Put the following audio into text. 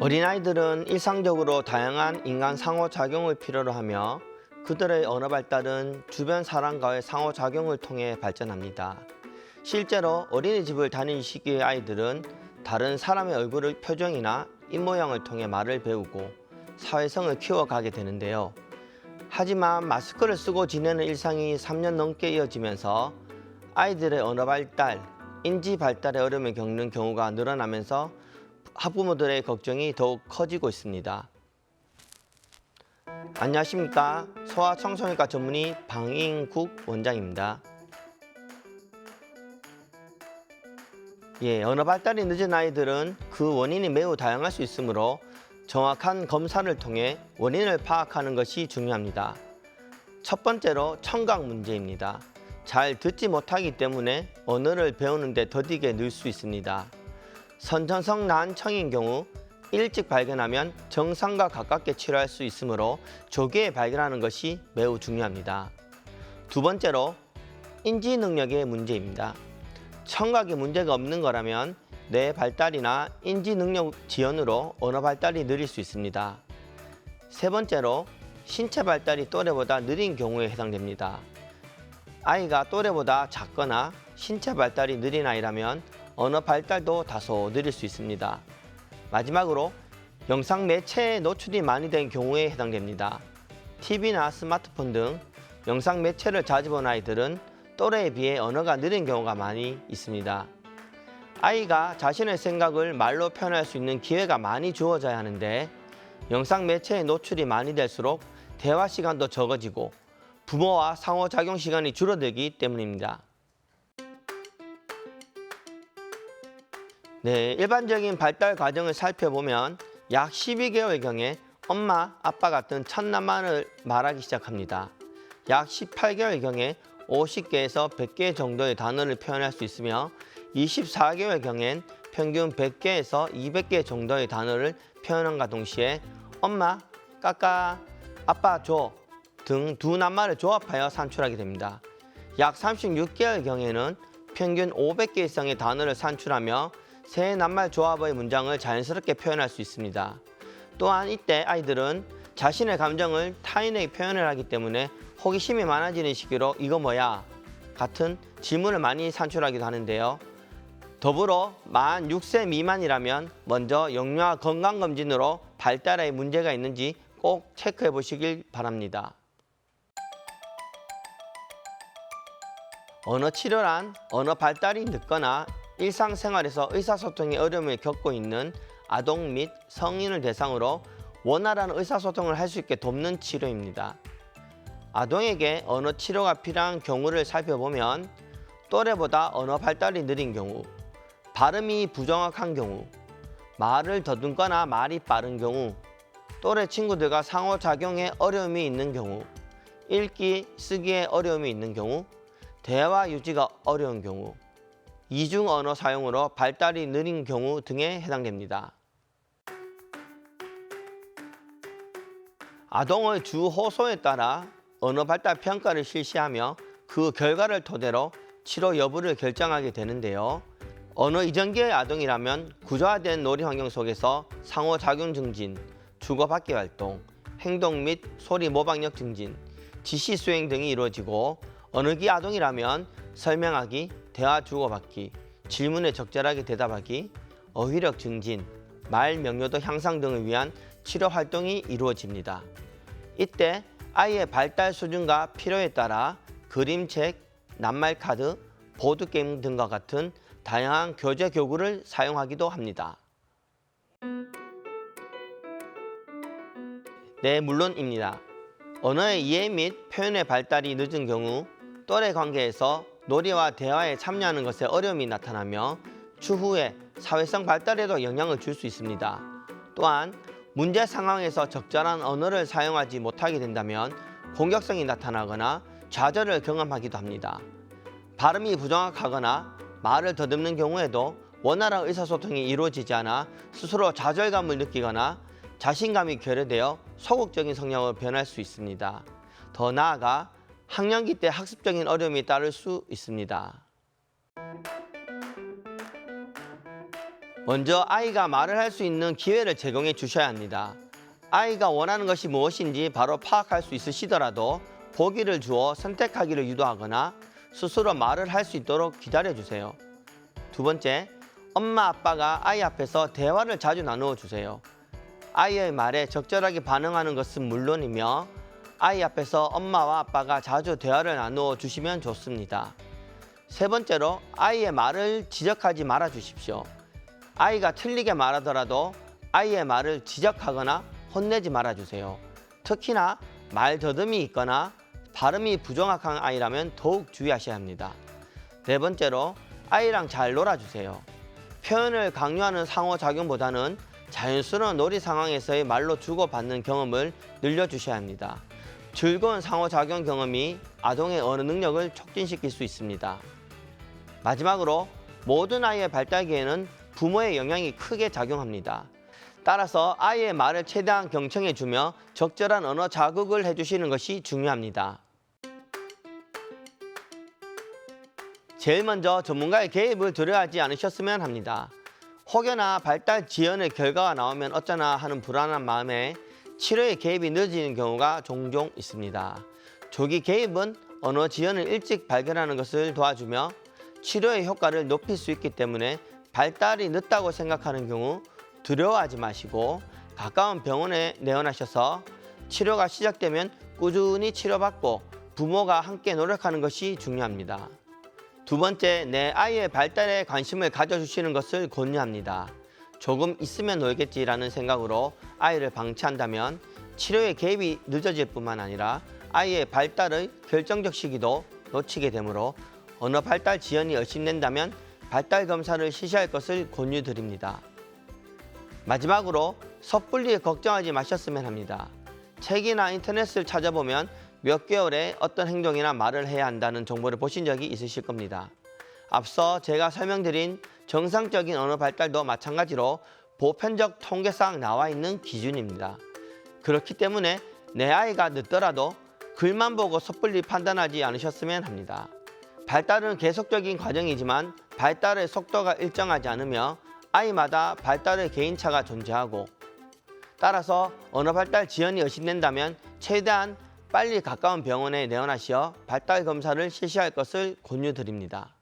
어린아이들은 일상적으로 다양한 인간 상호작용을 필요로 하며 그들의 언어 발달은 주변 사람과의 상호작용을 통해 발전합니다. 실제로 어린이집을 다니는 시기의 아이들은 다른 사람의 얼굴을 표정이나 입모양을 통해 말을 배우고 사회성을 키워가게 되는데요. 하지만 마스크를 쓰고 지내는 일상이 3년 넘게 이어지면서 아이들의 언어 발달, 인지 발달에 어려움을 겪는 경우가 늘어나면서 학부모들의 걱정이 더욱 커지고 있습니다. 안녕하십니까. 소아청소년과 전문의 방인국 원장입니다. 예, 언어 발달이 늦은 아이들은 그 원인이 매우 다양할 수 있으므로 정확한 검사를 통해 원인을 파악하는 것이 중요합니다. 첫 번째로 청각 문제입니다. 잘 듣지 못하기 때문에 언어를 배우는데 더디게 늘 수 있습니다. 선천성 난청인 경우 일찍 발견하면 정상과 가깝게 치료할 수 있으므로 조기에 발견하는 것이 매우 중요합니다. 두 번째로 인지 능력의 문제입니다. 청각에 문제가 없는 거라면 뇌 발달이나 인지 능력 지연으로 언어 발달이 느릴 수 있습니다. 세 번째로 신체 발달이 또래보다 느린 경우에 해당됩니다. 아이가 또래보다 작거나 신체 발달이 느린 아이라면 언어 발달도 다소 느릴 수 있습니다. 마지막으로 영상 매체에 노출이 많이 된 경우에 해당됩니다. TV나 스마트폰 등 영상 매체를 자주 본 아이들은 또래에 비해 언어가 느린 경우가 많이 있습니다. 아이가 자신의 생각을 말로 표현할 수 있는 기회가 많이 주어져야 하는데 영상 매체에 노출이 많이 될수록 대화 시간도 적어지고 부모와 상호작용 시간이 줄어들기 때문입니다. 네, 일반적인 발달 과정을 살펴보면 약 12개월경에 엄마, 아빠 같은 첫 낱말을 말하기 시작합니다. 약 18개월경에 50개에서 100개 정도의 단어를 표현할 수 있으며 24개월경엔 평균 100개에서 200개 정도의 단어를 표현함과 동시에 엄마, 까까, 아빠 줘 등 두 낱말을 조합하여 산출하게 됩니다. 약 36개월경에는 평균 500개 이상의 단어를 산출하며 세 낱말 조합의 문장을 자연스럽게 표현할 수 있습니다. 또한 이때 아이들은 자신의 감정을 타인에게 표현을 하기 때문에 호기심이 많아지는 시기로 이거 뭐야? 같은 질문을 많이 산출하기도 하는데요. 더불어 만 6세 미만이라면 먼저 영유아 건강검진으로 발달에 문제가 있는지 꼭 체크해 보시길 바랍니다. 언어 치료란 언어 발달이 늦거나 일상생활에서 의사소통에 어려움을 겪고 있는 아동 및 성인을 대상으로 원활한 의사소통을 할 수 있게 돕는 치료입니다. 아동에게 언어 치료가 필요한 경우를 살펴보면 또래보다 언어 발달이 느린 경우, 발음이 부정확한 경우, 말을 더듬거나 말이 빠른 경우, 또래 친구들과 상호작용에 어려움이 있는 경우, 읽기, 쓰기에 어려움이 있는 경우, 대화 유지가 어려운 경우, 이중 언어 사용으로 발달이 느린 경우 등에 해당됩니다. 아동의 주 호소에 따라 언어 발달 평가를 실시하며 그 결과를 토대로 치료 여부를 결정하게 되는데요. 언어 이전기의 아동이라면 구조화된 놀이 환경 속에서 상호작용 증진, 주고받기 활동, 행동 및 소리 모방력 증진, 지시 수행 등이 이루어지고 언어기 아동이라면 설명하기, 대화 주고받기, 질문에 적절하게 대답하기, 어휘력 증진, 말 명료도 향상 등을 위한 치료 활동이 이루어집니다. 이때 아이의 발달 수준과 필요에 따라 그림책, 낱말 카드, 보드 게임 등과 같은 다양한 교재 교구를 사용하기도 합니다. 네, 물론입니다. 언어의 이해 및 표현의 발달이 늦은 경우 또래 관계에서 놀이와 대화에 참여하는 것에 어려움이 나타나며 추후에 사회성 발달에도 영향을 줄 수 있습니다. 또한 문제 상황에서 적절한 언어를 사용하지 못하게 된다면 공격성이 나타나거나 좌절을 경험하기도 합니다. 발음이 부정확하거나 말을 더듬는 경우에도 원활한 의사소통이 이루어지지 않아 스스로 좌절감을 느끼거나 자신감이 결여되어 소극적인 성향으로 변할 수 있습니다. 더 나아가 학령기 때 학습적인 어려움이 따를 수 있습니다. 먼저 아이가 말을 할 수 있는 기회를 제공해 주셔야 합니다. 아이가 원하는 것이 무엇인지 바로 파악할 수 있으시더라도 보기를 주어 선택하기를 유도하거나 스스로 말을 할 수 있도록 기다려 주세요. 두 번째, 엄마 아빠가 아이 앞에서 대화를 자주 나누어 주세요. 아이의 말에 적절하게 반응하는 것은 물론이며 아이 앞에서 엄마와 아빠가 자주 대화를 나누어 주시면 좋습니다. 세 번째로 아이의 말을 지적하지 말아 주십시오. 아이가 틀리게 말하더라도 아이의 말을 지적하거나 혼내지 말아 주세요. 특히나 말 더듬이 있거나 발음이 부정확한 아이라면 더욱 주의하셔야 합니다. 네 번째로 아이랑 잘 놀아주세요. 표현을 강요하는 상호작용보다는 자연스러운 놀이 상황에서의 말로 주고받는 경험을 늘려주셔야 합니다. 즐거운 상호작용 경험이 아동의 언어 능력을 촉진시킬 수 있습니다. 마지막으로 모든 아이의 발달기에는 부모의 영향이 크게 작용합니다. 따라서 아이의 말을 최대한 경청해주며 적절한 언어 자극을 해주시는 것이 중요합니다. 제일 먼저 전문가의 개입을 두려워하지 않으셨으면 합니다. 혹여나 발달 지연의 결과가 나오면 어쩌나 하는 불안한 마음에 치료의 개입이 늦어지는 경우가 종종 있습니다. 조기 개입은 언어 지연을 일찍 발견하는 것을 도와주며 치료의 효과를 높일 수 있기 때문에 발달이 늦다고 생각하는 경우 두려워하지 마시고 가까운 병원에 내원하셔서 치료가 시작되면 꾸준히 치료받고 부모가 함께 노력하는 것이 중요합니다. 두 번째, 내 아이의 발달에 관심을 가져주시는 것을 권유합니다. 조금 있으면 놀겠지라는 생각으로 아이를 방치한다면 치료의 개입이 늦어질 뿐만 아니라 아이의 발달의 결정적 시기도 놓치게 되므로 언어 발달 지연이 의심된다면 발달 검사를 실시할 것을 권유드립니다. 마지막으로 섣불리 걱정하지 마셨으면 합니다. 책이나 인터넷을 찾아보면 몇 개월에 어떤 행동이나 말을 해야 한다는 정보를 보신 적이 있으실 겁니다. 앞서 제가 설명드린 정상적인 언어 발달도 마찬가지로 보편적 통계상 나와 있는 기준입니다. 그렇기 때문에 내 아이가 늦더라도 글만 보고 섣불리 판단하지 않으셨으면 합니다. 발달은 계속적인 과정이지만 발달의 속도가 일정하지 않으며 아이마다 발달의 개인차가 존재하고 따라서 언어 발달 지연이 의심된다면 최대한 빨리 가까운 병원에 내원하시어 발달 검사를 실시할 것을 권유드립니다.